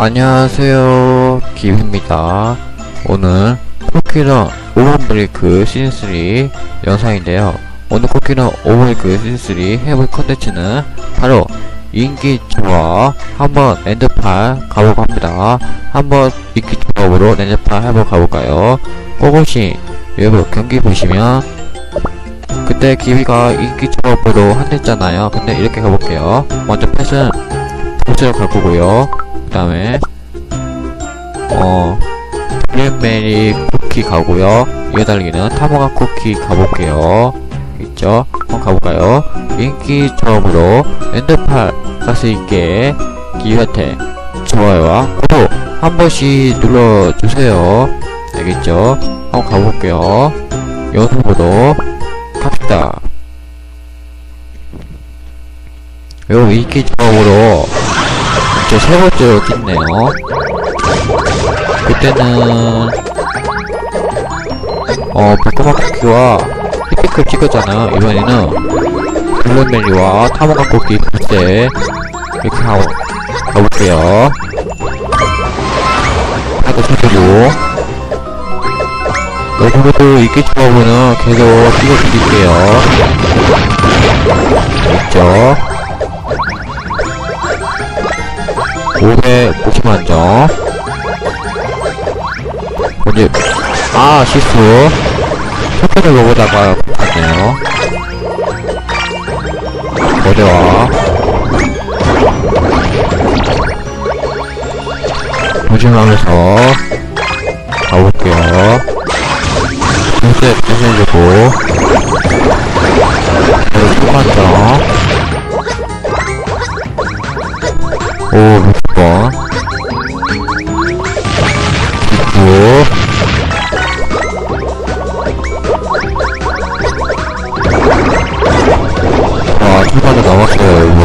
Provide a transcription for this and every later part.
안녕하세요. 김입니다. 오늘 코키런 오븐브레이크 시즌3 영상인데요. 오늘 코키런 오븐브레이크 시즌3 해볼 컨텐츠는 바로 인기 조합 한번 엔드팔 가보고 합니다. 한번 인기 조합으로 엔드팔 한번 가볼까요? 혹시 여러분 경기 보시면 그때 기비가 인기 조합으로 한댔잖아요. 근데 이렇게 가볼게요. 먼저 펫은 보스를 갈 거고요 그 다음에 어 블랙메리 쿠키 가고요. 이어 달리기는 타모가 쿠키 가볼게요. 있죠? 한번 가볼까요? 인기 처음으로 갈수 있게 기한테 좋아요와 구독 한 번씩 눌러주세요. 알겠죠? 한번 가볼게요. 영상보도 갑시다. 요 인기 처음으로 이제 세 번째로 깼네요. 그때는 어 백호마쿠키와 히피클 찍었잖아요. 이번에는 블랙메리와 타모가 쿠키 그때 이렇게 가 가볼게요. 하고 쳐주고 여기서도 이끼 조합은 계속 찍어드릴게요. 있죠? 550만 점. 먼저, 아, 실수. 첫번을 먹으다가 갔네요. 어디와? 조심하면서 가볼게요. 둘째, 빼내주고. 그리고 10만 점. 오, 있고. 자, 초반에 남았어요, 여러분.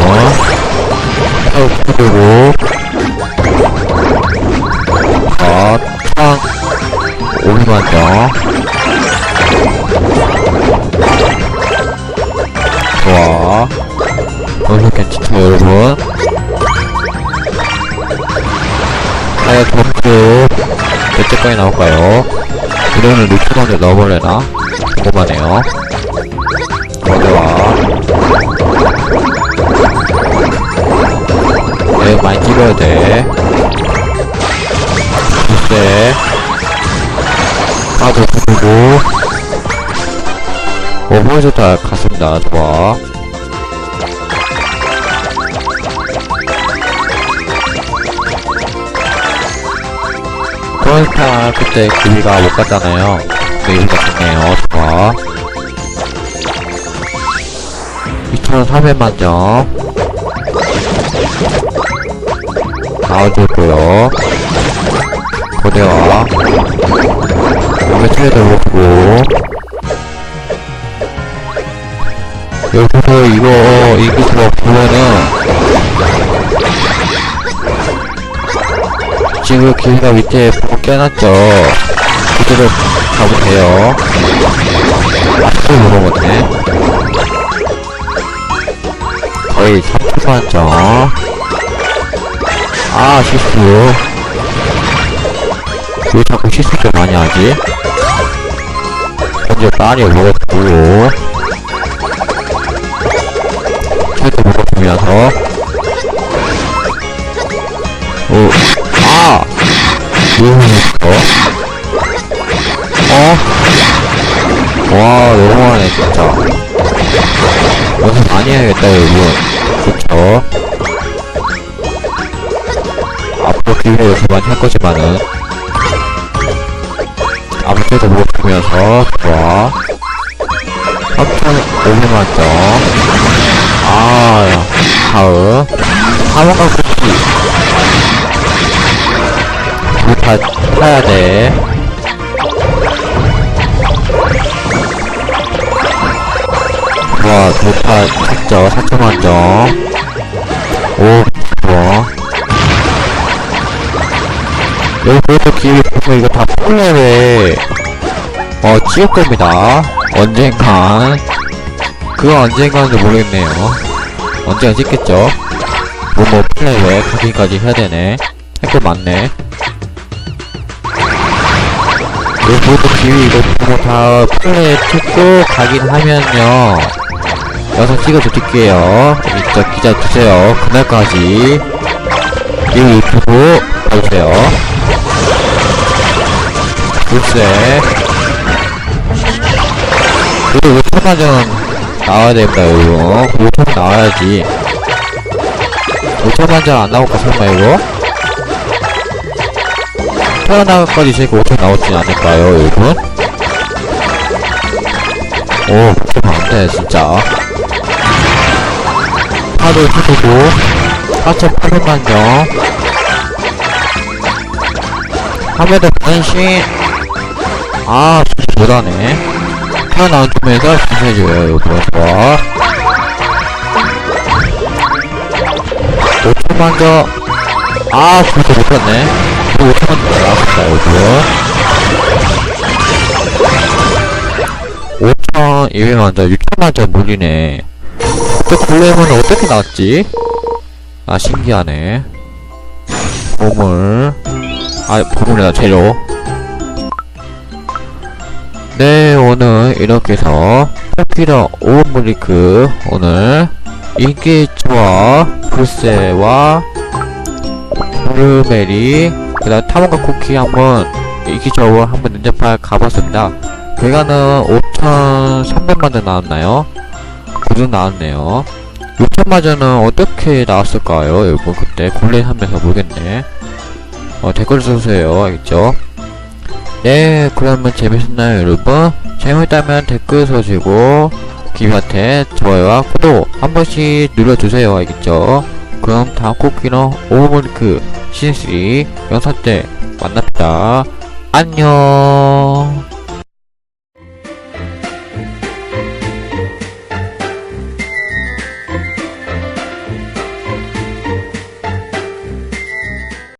타고 풀고. 자, 창. 500만 점. 좋아. 여기서 괜찮죠, 여러분? 하얀 점프 몇 개까지 나올까요? 이러면 루트런을 넣어볼래나? 궁금하네요. 어디와. 네 많이 찍어야 돼. 글쎄. 가도 부르고. 오 보여좋다. 갔습니다. 좋아 그러니까 그때 길이가 못 갔잖아요. 근데 여기가 좋네요. 좋아. 2,400만 점. 나와줬고요. 고대와 매트레도 먹고 여기서 이거 이기서 보면은 지금 길이가 밑에 보고 깨놨죠. 그대로 가보세요. 앞을 물어보네. 거의 3초만 점. 아, 실수. 왜 자꾸 실수를 많이 하지? 현재 많이 먹었고. 살짝 먹어주면서. 오, 아! 너무 했어? 어? 와, 너무하네, 진짜. 연습 많이 해야겠다, 여러분. 그쵸? 앞으로 길게 연습 많이 할 거지만은. 아무래도 먹어보면서, 좋아. 3,500만 점. 아, 다음. 사먹가 쿠 키. 다 타야 돼. 좋아, 도타 탔죠. 4천만 점. 오, 좋아. 여기 보여서 기회 보면 이거 다 플레이에, 어, 찍을 겁니다. 언젠간. 그건 언젠가인지 모르겠네요. 언젠가 찍겠죠? 뭐뭐 플레이에 확인까지 해야 되네. 댓글 많네. 기회 이거 보고 다 플레이 찍고 가긴 하면요. 영상 찍어 드릴게요. 이저 기자 주세요. 그날까지. 그리고 유튜브 봐주세요. 글쎄. 그리고 5천만전 나와야 됩니다, 이거. 5천만 나와야지. 5천만전 안 나올까, 설마, 이거? 태어나까지 있으니까 5천 나오진 않을까요, 여러분? 오, 그럼 안 돼, 진짜. 하도 해보고, 4,800만점. 화면에 변신. 아, 진짜 못하네. 태어나온 팀에서 진짜해줘요, 여러분. 좋아. 5천만점. 아, 진짜 못했네. 이거 5천만점 나왔다, 여러분. 5,200만점, 6천만점 물리네. 또 골렘은 어떻게 나왔지? 아, 신기하네. 보물. 아, 보물이다, 재료. 네, 오늘 이렇게 해서 페피러 오브리크 오늘 인기 좋아 불세와 브루메리 그 다음 타모가 쿠키 한번 좋아 한번 연접할 가봤습니다. 괴가는 5,300만원 나왔나요? 그정 나왔네요. 6천만원은 어떻게 나왔을까요? 여러분 그때 골렘 하면서 모르겠네. 어, 댓글 써주세요. 알겠죠? 네, 그러면 재밌었나요, 여러분? 재밌다면 댓글 써주고, 김한테 좋아요와 구독 한 번씩 눌러주세요, 알겠죠? 그럼 다음 코끼는 오브리크 시즌3 영상 때 만납시다. 안녕!